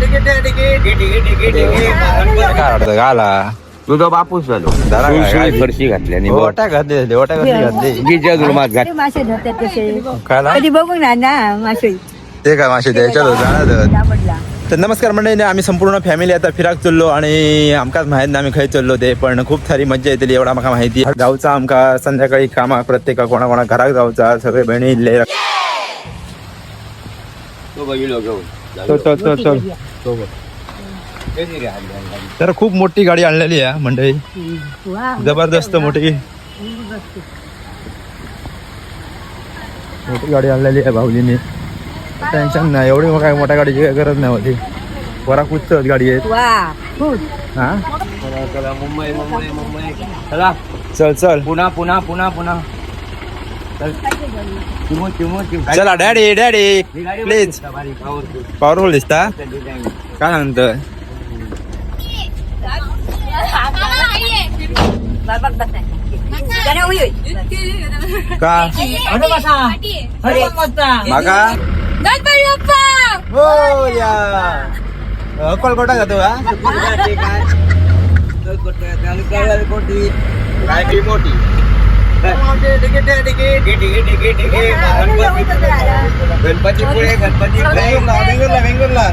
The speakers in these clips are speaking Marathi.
काय वाटतं गाला तुझा बापूस झालो जरा काय- तुळशी फरशी घातल्याने ओटा घातली ओटा घातली घातली गिजा रुमात घात मासे धरतात तसे खायला कधी बघू ना ना मासे ते काय मासे द्यायच्या तर नमस्कार मंडळी आम्ही संपूर्ण फॅमिली आता फिराक चललो आणि आमकाच माहीत नाही आम्ही खाय चललो ते पण खूप सारी मज्जा येतली एवढा म्हाका माहिती जाऊचा आमका संध्याकाळी कामाक प्रत्येका कोणा कोणा घराक जाऊचा सगळे बहिणी इल्ले तो बघितलो घेऊन चल चल चल चल. तर खूप मोठी गाडी आणलेली आहे मंडळी. वा जबरदस्त मोठी. मोठी गाडी आणलेली आहे भाऊजीने टेन्शन नाही एवढी काय मोठ्या गाडीची काही गरज नाही होती. वरा कुचत गाडी आहे. वा खूप. हा? चला चला मुंबई मुंबई मुंबई. चला. चल चल. पुन्हा पुन्हा पुन्हा पुन्हा. चल चिमू चिमू चिमू चला डॅडी डॅडी प्लीज पॉवरफुल दिसता. काय म्हणतोय बाबा बसा जरा उई उई. का? माका? गणपती बाप्पा हो या. अक्कल कोटा जातो का? मोठी. गणपतीपुळे गणपती वेंगुर्ला वेंगुर्ला वेंगुर्ला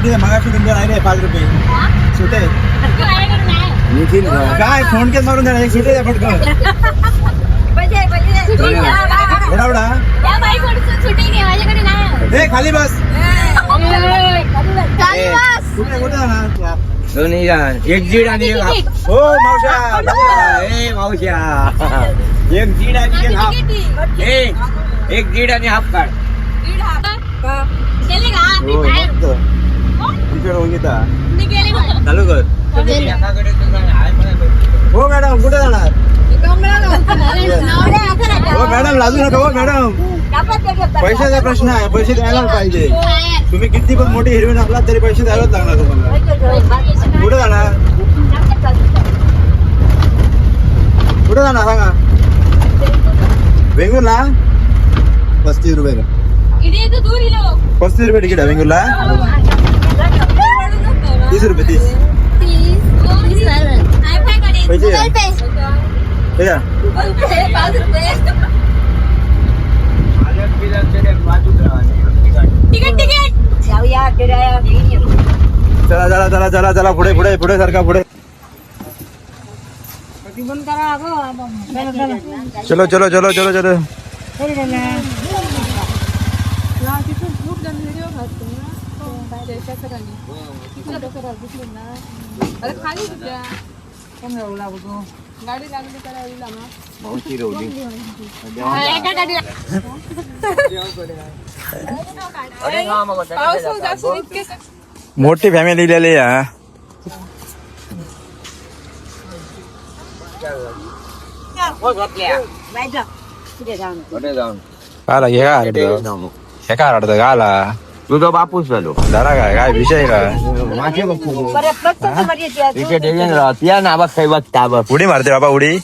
दे मगा रे रुपये काय फ़ोन के मारून जाणार सुटे द्या पटकन एवढा एवढा ए खाली बस दोन्ही एक जीड आणि एक हाफ हो मावशा ए मावश्या एक जीड आणि एक हाफ ए एक जीड आणि हाफ काढ हो मस्त. चालू कर हो मॅडम कुठे जाणार हो मॅडम लाजू नका हो मॅडम पैशाचा प्रश्न आहे पैसे द्यायला पाहिजे. तुम्ही किती पण मोठी हिरवी असला तरी पैसे द्यायलाच लागणार तुम्हाला. कुठे जाणार? कुठे जाणार सांगा. वेंगुर्ला? पस्तीस रुपये. इथे इथं दूर इलो पस्तीस रुपये तिकीट आहे वेंगुर्ला. तीस रुपये तीस. पैसे द्या. हे घ्या. तिकीट तिकीट जाऊया फिराया घेऊन येऊ. चला चला चला चला चला पुढे पुढे पुढे सारखा पुढे. चलो चलो. चलो चलो चलो मावशी रवली एका गाडीला. मोठी फॅमिली लिहिलेली हे. काय हे काय का आला. तुझा बापूस झालो. जरा काय काय विषय काय? माझे. क्रिकेट एजंट राहत या ना बघ काही बघता बघ. उडी मारते बाबा उडी.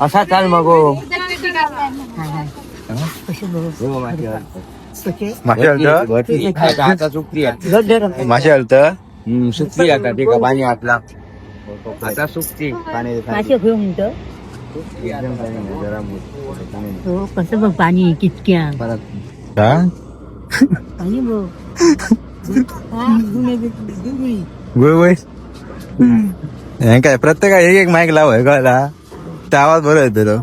असा चाल मग. हो. मासे हलत एक आहे का? आता सुकती आहे घर धरून. मासे हलत हम्म, सुकती आता ते का पाणी आतला. आता सुकती. मासे घेऊन म्हणतो एकदम पाणी नाही, जरा मोठं. हो कसं बघ पाणी कितक्या. परत. पाणी हा, हे काय प्रत्येका एक एक माईक लाव हे कळला त्या आवाज बरं येतो तो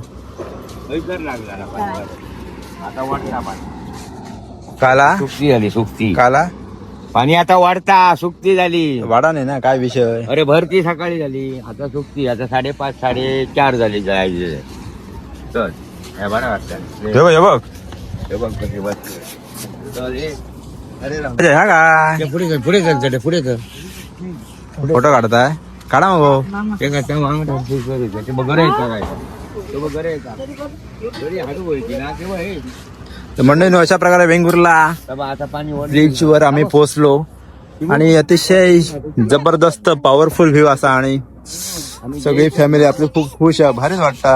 काला सुकती झाली सुकती काला पाणी आता वाढता सुकती झाली वाडा नाही ना काय विषय अरे भरती सकाळी झाली आता सुकती आता साडेपाच साडेचार झाली जायचे चल हे बरं वाटतं हे बघ हे बघ हे बघ. अरे हा काय ते पुढे कर पुढे कर चटे, पुढे कर फोटो काढताय काढा मग भाऊ. ते काय त्या मागं टाक, पुढे कर इथे. ते बघ घरं आहे का काय? ते बघ घरं आहे का? घरी हाडू व्हायची ना तेव्हा हे. तर मंडळी अशा प्रकारे वेंगुर्ला तेव्हा आता पाणी वर ब्रिज वर आम्ही पोहोचलो आणि अतिशय जबरदस्त पॉवरफुल व्ह्यू असा आणि सगळी फॅमिली आपली खूप खुश आहे भारीच वाटता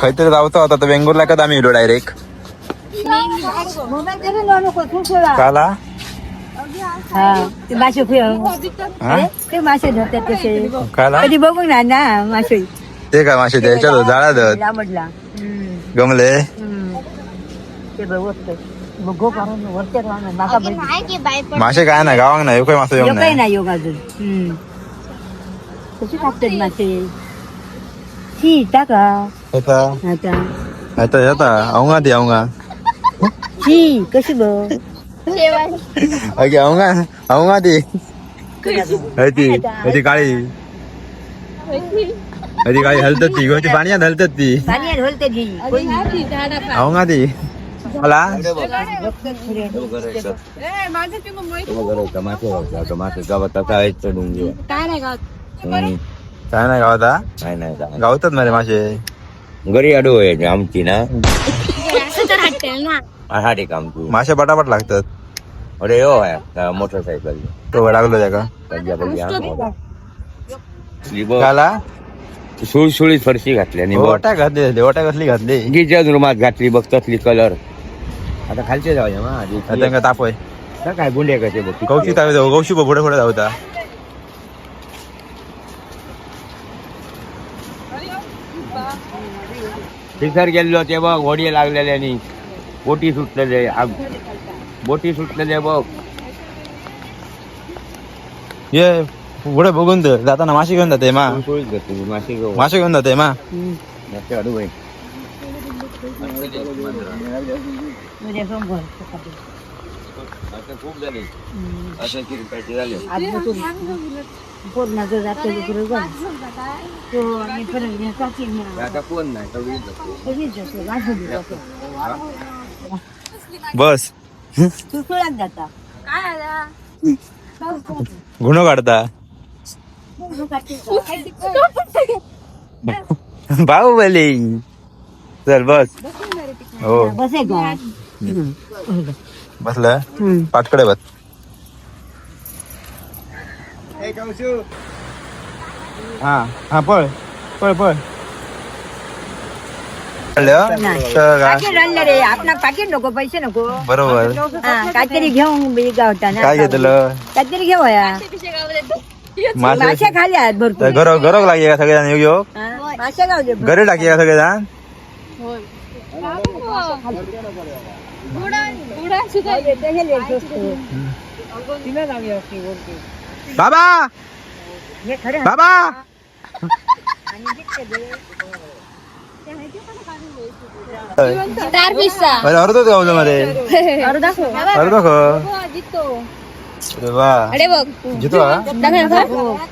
खैतरी जावचा होता तर बेंगलोरला कदा आम्ही येलो डायरेक्ट काला हा ते मासे हा? ते मासे धरतात तसे काला कधी बघू ना ना मासे ते काय मासे द्यायच्या जाळा लांबडला गमले ते बघ बघू कारण वरच्यात राहणार माका बघ मासे काय ना गावांग नाही काही मासे येऊन काही नाही नाही योग अजून हम्म. कशी टाकतात मासे शी टाका येता आता येता येता अवंगा ती अवंगा शी कशी बघ अगे अवंगा अवंगा ती. ती ती काळी. ती काळी हलतात ती ती. पाण्यात हलतात ती पाणी ढोलते जी अवंगा ती मला गावात चढून घेऊ काय नाही गाव हम्म. काय नाही गावात. गावतात ना रे मासे. घरी अडू आमची ना. हा ठीक आमची मासे पटापट लागतात. अरे हो आहे मोटरसायकल तो लागलो बघ काला? सुळसुळीत फरशी घातली आणि बघ. ओट्या घातली ओट्या कसली घातली? गिजच्या रुमात घातली बघ तसली कलर आता खालचे जाऊया मग आधी त्यांना ताप होय का काय गुंडे कसे बघ कौशी तावे जाऊ कौशी पुढे पुढे जाऊता तिथर गेलो ते बघ होडी लागलेल्यानी. बोटी सुटलेले आग- बोटी सुटलेले बघ. ये पुढे बघून तर जाताना मासे घेऊन जाते मा. घातली मासे घेऊ मासे घेऊन. जाते मा. जास्त खूप झाले? पूर्ण जातो. आता कोण नाही सगळीच जाते. कधीच जातो वाजवली जातो बस. तू सोळात जाता. काय आला गुन्हा काढता? बाहुबली. चल बस. हो. बसे का? बसलं? पाटकडे बस. हा हा पळ. पळ पळ? पाकिट आणलं रे. आपला पाकिट नको पैसे नको. बरोबर. हा, काहीतरी घेऊन बी गावता ना. काय घेतलं? काहीतरी मासे. मासे खाली आहेत भरपूर. घर घरोक लागे का सगळेजण? येऊ घेऊ हा, मासे दे घरी का सगळेजण? बाबा! खरं बाबा! चार पिस्सा अरे अर्धच गावलं मध्ये अर्धा खो. अर्ध ख जितो. अरे वा. अरे बघ. जितो हा?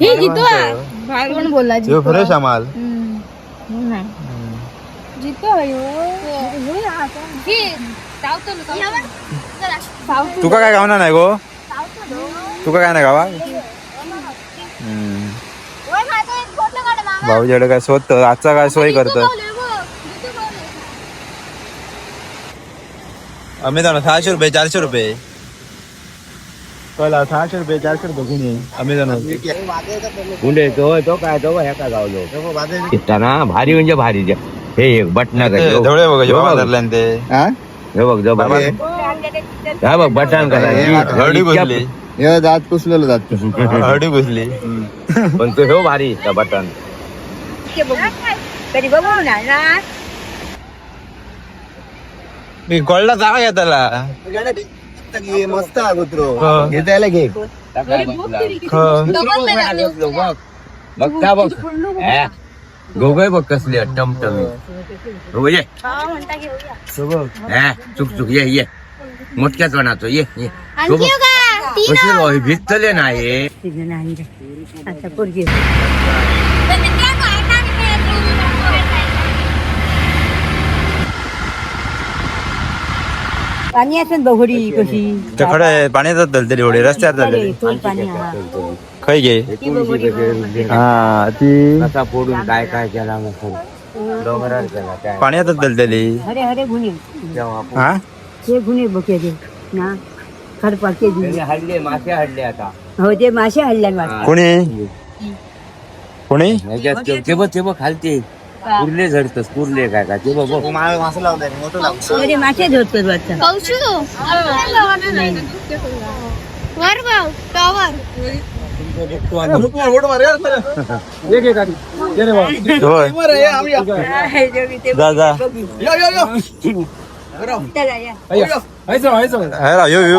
ही जितो कोण बोलला जितो? फ्रेश आम्हाल. जितो ही सावतो सावतो तुका काय गावना नाही गो? तुका काय नाही गावा हम्म. भाऊजीकडे काय स्वत आजचा काय सोय करत आम्ही जाणं सहाशे रुपये चारशे रुपये कळला सहाशे रुपये चारशे रुपये कुणी आम्ही जाणं गुंडे तो तो काय तो ह्या गावलो ना भारी म्हणजे भारी जे. हे एक बटना जवळ बघ जेव्हा धरले ते हे बघ जो बाबा हा बघ बटन हरडी घुसली हे दात पुसलेलं जात हरडी घुसली पण तो हे भारी त्या बटन ते बघू. कधी बघू ना मी कळला जागा घेताला मस्त आहे कुत्रो हो. घेतायला घे बघता बघ गोगय बघ कसले टमटमी हो ये हा, चुक चुक ये ये मोठ्याच वनातो ये ये बघ. भिजतले नाही. आता पाणी असेल बघोडी कशी खडे पाण्यातच धरते एवढे रस्त्यात धरले तोल पाणी हा. खै घे ती. हा ती? कसा फोडून काय काय केला मग डोंगरावर केला काय? पाण्यातच धरलेली हरे हरे गुन्हे. हा? ते गुन्हे बघे दे ना? खडपाके त्यांनी हडले मासे हडले आता. हो ते मासे हल्ल्यान वाटत कोणी? कोणी? ते- ते बघ ते बघ खालते. कुर्ले झडतस कुर्ले काय का ते बघ बघ. मासे लावताय मोठं लावतो ते मासे धरतो वाटतं कौशू वर भाऊ टॉवर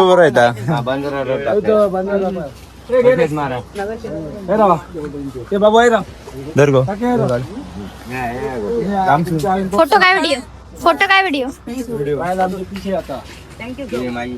बरं येता हा, मारा धर गो. या, या, गो. फोटो काय व्हिडिओ फोटो काय व्हिडिओ हे माझी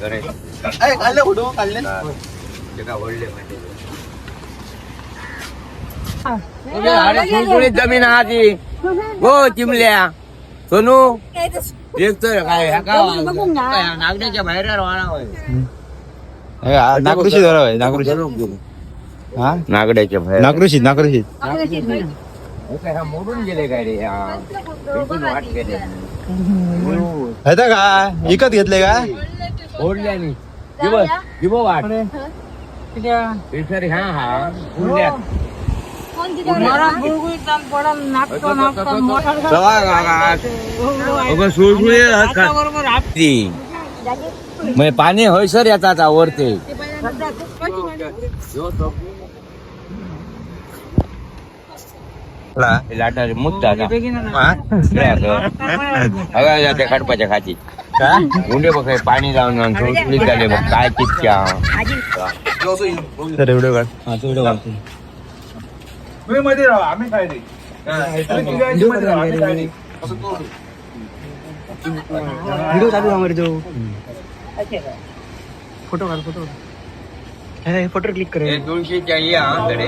घरे. काढले फोटो काढले काय जमीन आधी हो चिमल्या सोनू देखतोय काय काय नागण्याच्या बाहेर होय नागऋषी धरा हा नागड्याच्या बाहेर. काय हा मोडून गेले काय रे? हा वाट केले येतं का विकत घेतले का ओढल्या आणि जीव जीव वाट सर हा हा मग पाणी होय सर येतात वरते लाटा मुद्दा कडपाच्या खाती उंडे बघ पाणी जाऊन झाले बघ काय चितक्या तर व्हिडिओ काढ हा तो व्हिडिओ काढतो व्हिडिओ चालू तो. फोटो काढ फोटो फोटो क्लिक कर. तुळशीच्या या. कडे